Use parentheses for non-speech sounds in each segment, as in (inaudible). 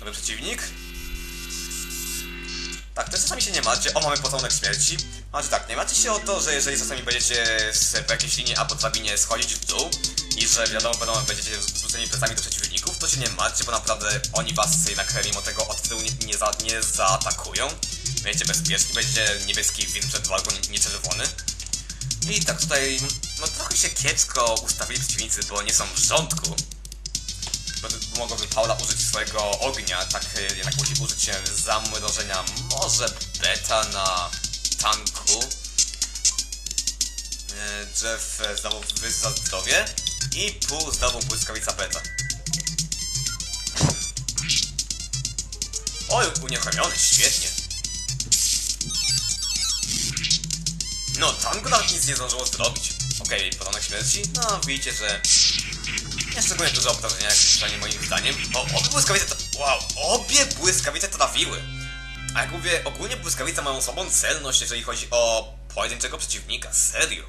Nowy przeciwnik. Tak, też czasami się nie macie. O, mamy pocałunek śmierci. Znaczy tak, nie macie się o to, że jeżeli czasami będziecie po jakiejś linii albo drabinie schodzić w dół i że wiadomo, będą, będziecie zwróceni plecami do przeciwników, to się nie macie, bo naprawdę oni was jednak mimo tego od tyłu nie, nie, za, nie zaatakują. Będziecie bezpieczni, będzie niebieski win przed walką, nie, nie czerwony. I tak tutaj, no trochę się kiepsko ustawili przeciwnicy, bo nie są w rządku. Bo mogłoby Paula użyć swojego ognia, tak e, jednak musi użyć się zamrożenia może beta na tanku. E, Jeff e, znowu wyza zdrowie i pół znowu błyskawica beta. Oj, unieruchomiony, świetnie. No, tango nawet nic nie zdążyło zrobić. Okej, podanek śmierci? No, widzicie, że nie szczególnie duże obrażenia, jak przynajmniej moim zdaniem. O, obie błyskawice to... Wow, obie błyskawice trafiły. A jak mówię, ogólnie błyskawice mają słabą celność, jeżeli chodzi o pojedynczego przeciwnika. Serio.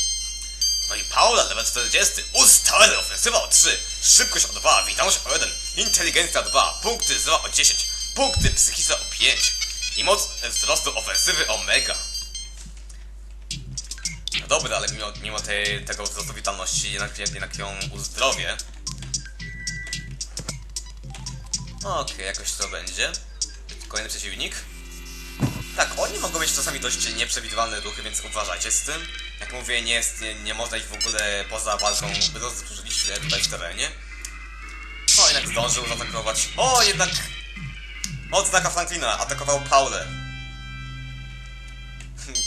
No i Paula, level 40. Ustale, ofensywa o 3. Szybkość o 2, witalność o 1. Inteligencja 2, punkty 0 o 10. Punkty psychiczne o 5. I moc wzrostu ofensywy o mega. Dobra, ale mimo, mimo tej, tego wzrostu witalności jednak, jednak ją uzdrowię. Okej, jakoś to będzie. Kolejny przeciwnik. Tak, oni mogą mieć czasami dość nieprzewidywalne ruchy, więc uważajcie z tym. Jak mówię, nie, jest, nie, nie można ich w ogóle poza walką rozróżnić tutaj w terenie. O, jednak zdążył zaatakować. O, jednak odznaka Franklina atakował Paulę.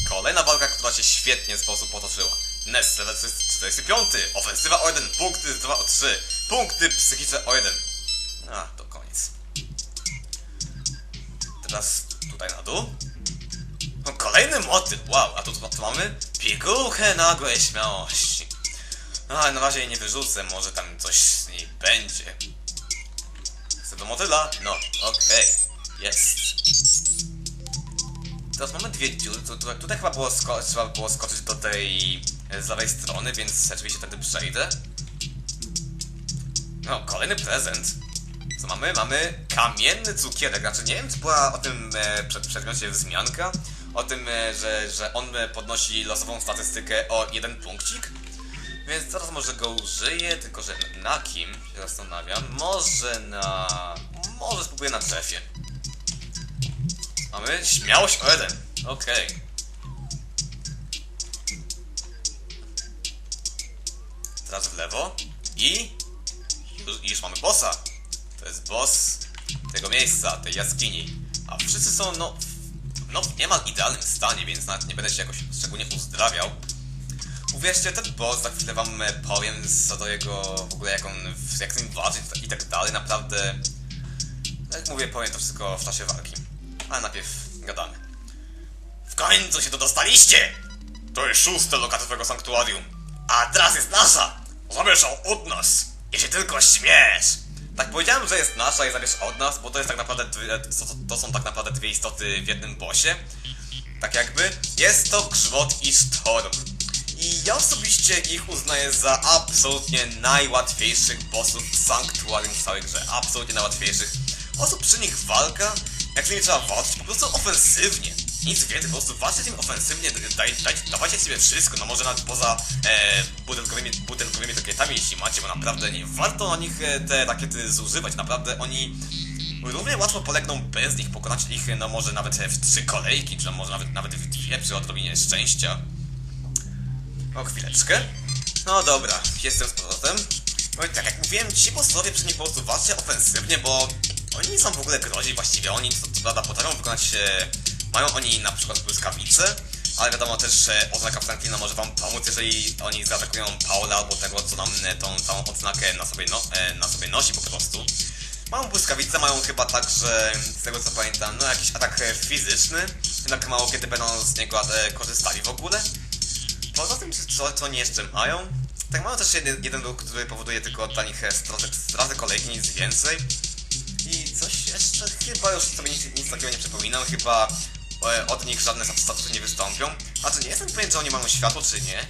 Kolejna walka, która się świetnie sposób potoczyła. Ness, level 45, ofensywa o 1, punkty 2 o 3, punkty psychiczne o 1. A, to koniec. Teraz tutaj na dół. O, kolejny motyl, wow, a tu, tu mamy pigułkę nagłej śmiałości. No, ale na razie jej nie wyrzucę, może tam coś z niej będzie. Chcę do motyla? No, okej, jest. Teraz mamy dwie dziury, tu, tu, tutaj chyba było trzeba było skoczyć do tej e, z lewej strony, więc oczywiście wtedy przejdę. No, kolejny prezent. Co mamy? Mamy kamienny cukierek. Znaczy nie wiem, czy była o tym e, przed, przedmiocie wzmianka. O tym, e, że, że on e, podnosi losową statystykę o jeden punkcik. Więc teraz może go użyję, tylko że na kim się zastanawiam. Może na... Może spróbuję na drzewie. Mamy śmiałość o jeden. Okej. Teraz w lewo. I... Już, już mamy bossa. To jest boss tego miejsca, tej jaskini. A wszyscy są, no... No, w niemal idealnym stanie, więc nawet nie będę się jakoś szczególnie uzdrawiał. Uwierzcie, ten boss, za chwilę wam e, powiem co do jego, w ogóle jak on, jak z nim walczyć i tak dalej, naprawdę... Jak mówię, powiem to wszystko w czasie walki. Ale najpierw gadamy. W końcu się tu dostaliście! To jest szóste lokatowego sanktuarium. A teraz jest nasza! Zabierz od nas! Jeśli tylko śmiesz! Tak powiedziałem, że jest nasza i zabierz od nas, bo to jest tak naprawdę dwie, to, to są tak naprawdę dwie istoty w jednym bosie. Tak jakby. Jest to Grzmot i Sztorm. I ja osobiście ich uznaję za absolutnie najłatwiejszych bossów w Sanktuarium w całej grze. Absolutnie najłatwiejszych. Osób przy nich walka, jak nimi trzeba walczyć, po prostu ofensywnie. Nic więcej, po prostu walczcie nim ofensywnie, daj, daj, dawajcie sobie wszystko, no może nawet poza e, budynkowymi, budynkowymi rakietami, jeśli macie, bo naprawdę nie warto na nich e, te rakiety zużywać, naprawdę oni równie łatwo polegną bez nich, pokonacie ich no może nawet w trzy kolejki, czy może nawet, nawet w dwie przy odrobinie szczęścia. O, chwileczkę. No dobra, jestem z powrotem. No i tak jak mówiłem, ci bossowie przy nich po prostu walczcie ofensywnie, bo oni nie są w ogóle grozi właściwie, oni co prawda potrafią wykonać, e, mają oni na przykład błyskawice, ale wiadomo też, że oznaka Franklina może wam pomóc, jeżeli oni zaatakują Paula albo tego, co nam e, tą całą odznakę na sobie, no, e, na sobie nosi po prostu. Mają błyskawice, mają chyba także, z tego co pamiętam, no jakiś atak e, fizyczny, jednak mało kiedy będą z niego korzystali w ogóle. Poza tym, co, co oni jeszcze mają? Tak mają też jeden, jeden ruch, który powoduje tylko dla nich straty, straty kolejki, nic więcej. Jeszcze? Chyba już sobie nic, nic takiego nie przypominam, chyba e, od nich żadne stat- statusy nie wystąpią. A nie jestem pewien, czy oni mają światło, czy nie?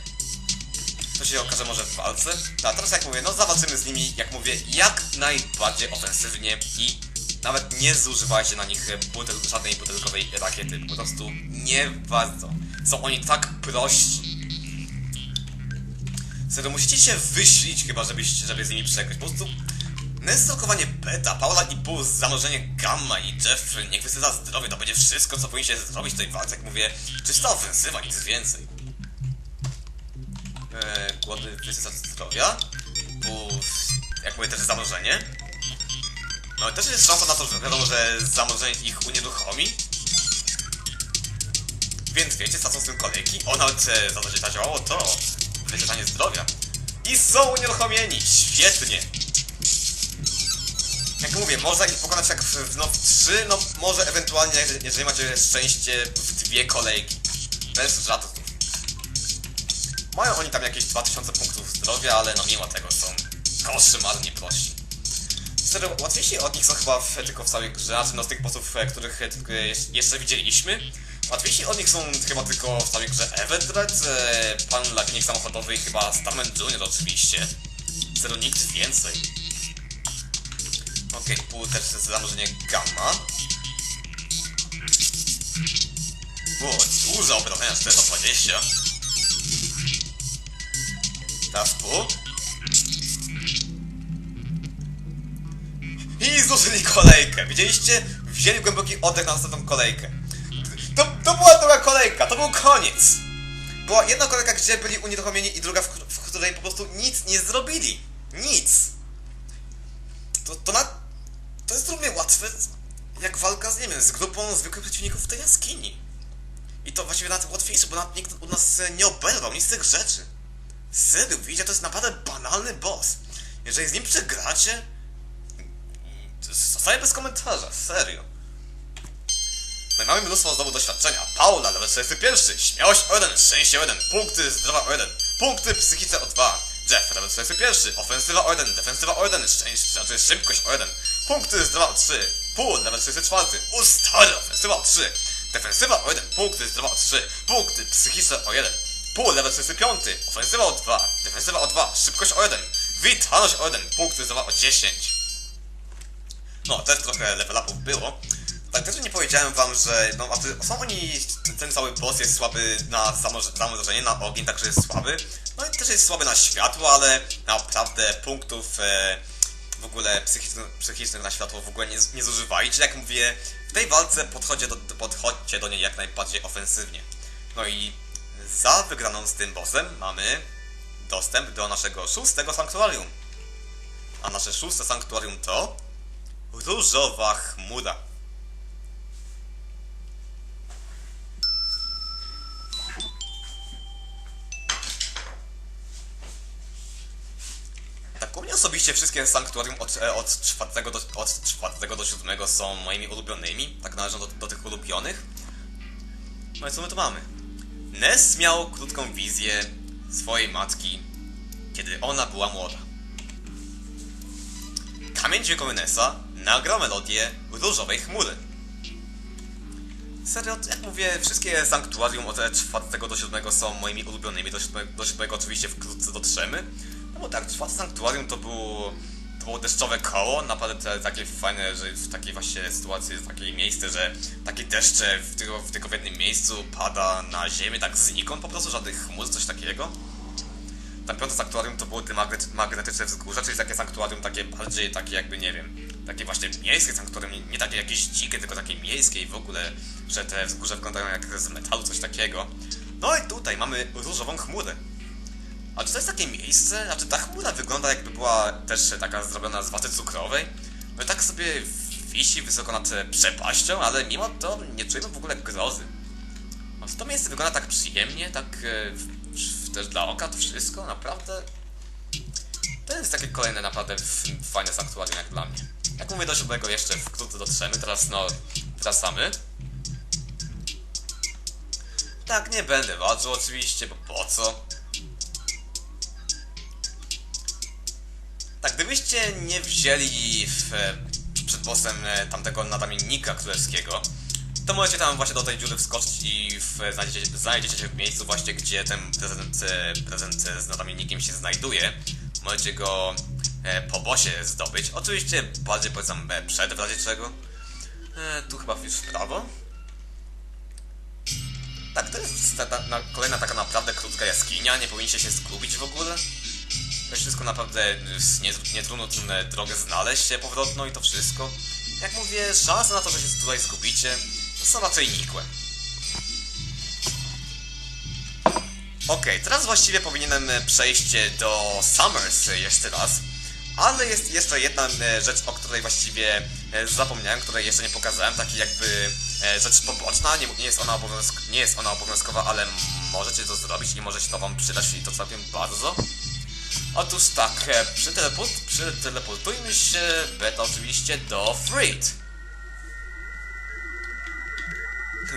To się okaże może w walce. A teraz jak mówię, no zawalczymy z nimi, jak mówię, jak najbardziej ofensywnie i Nawet nie zużywajcie na nich butel, żadnej butelkowej rakiety. Po prostu nie warto. Są oni tak prości. Serio, musicie się wyślić chyba, żebyście, żeby z nimi przegrać. Po prostu Nestrokowanie beta, Paula i Buzz, zanurzenie gamma i Jeffrey, niech wysysa zdrowie, to będzie wszystko, co powinniście zrobić w tej walce, jak mówię, czysta ofensywa, nic więcej. Eee, głodny wysysa zdrowia, Buzz, jak mówię, też zanurzenie. No też jest szansa na to, że wiadomo, że zanurzenie ich unieruchomi. Więc wiecie, co są z tym kolejki? O, nawet e, za to się zadziałało to, wysysanie zdrowia. I są unieruchomieni, świetnie. Jak mówię, można ich pokonać tak w, w, no, trzy, no może ewentualnie, jeżeli- macie szczęście, w dwie kolejki. Bez żartów. Mają oni tam jakieś 2000 punktów zdrowia, ale no mimo tego są koszmarnie prości. Serio, łatwiejsi od nich są chyba w, tylko w całej grze, znaczy no z tych bossów, e, których e, jeszcze widzieliśmy. Łatwiejsi od nich są chyba tylko w całej grze Everdred, e, Pan Lakinik Samochodowy i chyba Starman Junior oczywiście. Serio, nikt więcej. Pół też jest gamma. O, dużo obrażenia, 420. Teraz pół. I zużyli kolejkę. Widzieliście? Wzięli głęboki oddech na następną kolejkę. To, to była druga kolejka, to był koniec. Była jedna kolejka, gdzie byli unieruchomieni i druga, w, w której po prostu nic nie zrobili. Nic. To, to na... To jest równie łatwe jak walka z, nie wiem, z grupą zwykłych przeciwników w tej jaskini. I to właściwie nawet łatwiejsze, bo nawet nikt u nas nie oberwał nic z tych rzeczy. Serio, widzicie, to jest naprawdę banalny boss. Jeżeli z nim przegracie, zostaje bez komentarza, serio. No i mamy mnóstwo znowu doświadczenia. Paula, level 41, śmiałość o 1, szczęście o 1, punkty zdrowa o 1, punkty psychiczne o 2. Jeff, level 41, ofensywa o 1, defensywa o 1, szczęście, znaczy szybkość o 1, punkty zdrowa o 3. Paul, level 44, ustary, ofensywa o 3, defensywa o 1, punkty zdrowa o 3, punkty psychiczne o 1. Paul, level 45, ofensywa o 2, defensywa o 2, szybkość o 1, witalność o 1, punkty zdrowa o 10. No, też trochę level upów było. Tak, też nie powiedziałem wam, że no, a są oni, ten, cały boss jest słaby na zamrożenie, na ogień, także jest słaby. No i też jest słaby na światło, ale naprawdę punktów e, w ogóle psychicznych, na światło w ogóle nie, nie zużywajcie. Jak mówię, w tej walce podchodźcie do, podchodźcie do niej jak najbardziej ofensywnie. No i za wygraną z tym bossem mamy dostęp do naszego szóstego sanktuarium. A nasze szóste sanktuarium to Różowa chmura. U mnie osobiście wszystkie sanktuarium od, e, od, czwartego do, od czwartego do siódmego są moimi ulubionymi, tak należą do, do tych ulubionych. No i co my tu mamy? Ness miał krótką wizję swojej matki, kiedy ona była młoda. Kamień dźwiękowy Nessa nagrał melodię Różowej Chmury. Serio, jak mówię, wszystkie sanktuarium od 4 do 7 są moimi ulubionymi, do 7, do 7 oczywiście wkrótce dotrzemy. Bo tak, sanktuarium to było, to było deszczowe koło, naprawdę te, takie fajne, że w takiej właśnie sytuacji jest takie miejsce, że takie deszcze w tylko, w tylko w jednym miejscu pada na ziemię, tak znikąd, po prostu żadnych chmur, coś takiego. Tam piąte sanktuarium to było te magnet, magnetyczne wzgórza, czyli takie sanktuarium takie bardziej takie jakby, nie wiem, takie właśnie miejskie sanktuarium, nie, nie takie jakieś dzikie, tylko takie miejskie i w ogóle, że te wzgórza wyglądają jak z metalu, coś takiego. No i tutaj mamy różową chmurę. A czy to jest takie miejsce? Znaczy ta chmura wygląda jakby była też taka zrobiona z waty cukrowej. No tak sobie wisi wysoko nad przepaścią, ale mimo to nie czujemy w ogóle grozy. No, to miejsce wygląda tak przyjemnie, tak e, też dla oka to wszystko, naprawdę. To jest takie kolejne naprawdę fajne sanktuarium jak dla mnie. Jak mówię do siódmego jeszcze wkrótce dotrzemy, teraz no wracamy. Tak, nie będę walczył oczywiście, bo po co? Tak, gdybyście nie wzięli w, e, przed bossem e, tamtego nadamiennika królewskiego, to możecie tam właśnie do tej dziury wskoczyć i w, znajdziecie, znajdziecie się w miejscu właśnie, gdzie ten prezent, e, prezent z nadamiennikiem się znajduje. Możecie go e, po bosie zdobyć. Oczywiście bardziej e, przed, w razie czego. E, tu chyba już w prawo. Tak, to jest ta, ta, na, kolejna taka naprawdę krótka jaskinia, nie powinniście się zgubić w ogóle. To wszystko naprawdę jest nie, nie trudno tę drogę znaleźć się powrotną i to wszystko. Jak mówię, szanse na to, że się tutaj zgubicie, są raczej nikłe. Okej, teraz właściwie powinienem e, przejść do Summers jeszcze raz. Ale jest jeszcze jedna e, rzecz, o której właściwie e, zapomniałem, której jeszcze nie pokazałem, taki jakby e, rzecz poboczna, nie, nie, jest ona nie jest ona obowiązkowa, ale możecie to zrobić i może się to wam przydać i to całkiem bardzo. Otóż tak, e, przyteleport, przyteleportujmy się, beta oczywiście, do Freed.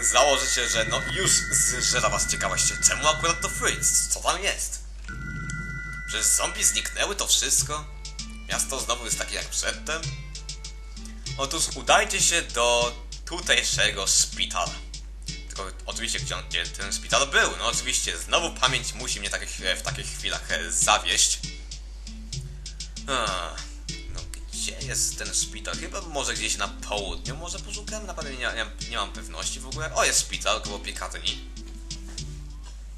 (laughs) Założycie, że no już zżera was ciekawość, czemu akurat to Fritz? Co tam jest? Przecież zombie zniknęły to wszystko? Miasto znowu jest takie jak przedtem? Otóż udajcie się do tutejszego szpitala. Tylko oczywiście gdzie, ten szpital był? No oczywiście, znowu pamięć musi mnie takich, w takich chwilach e, zawieść. No gdzie jest ten szpital? Chyba może gdzieś na południu, może poszukamy? Naprawdę nie, nie, nie mam pewności w ogóle. O, jest szpital koło piekarni.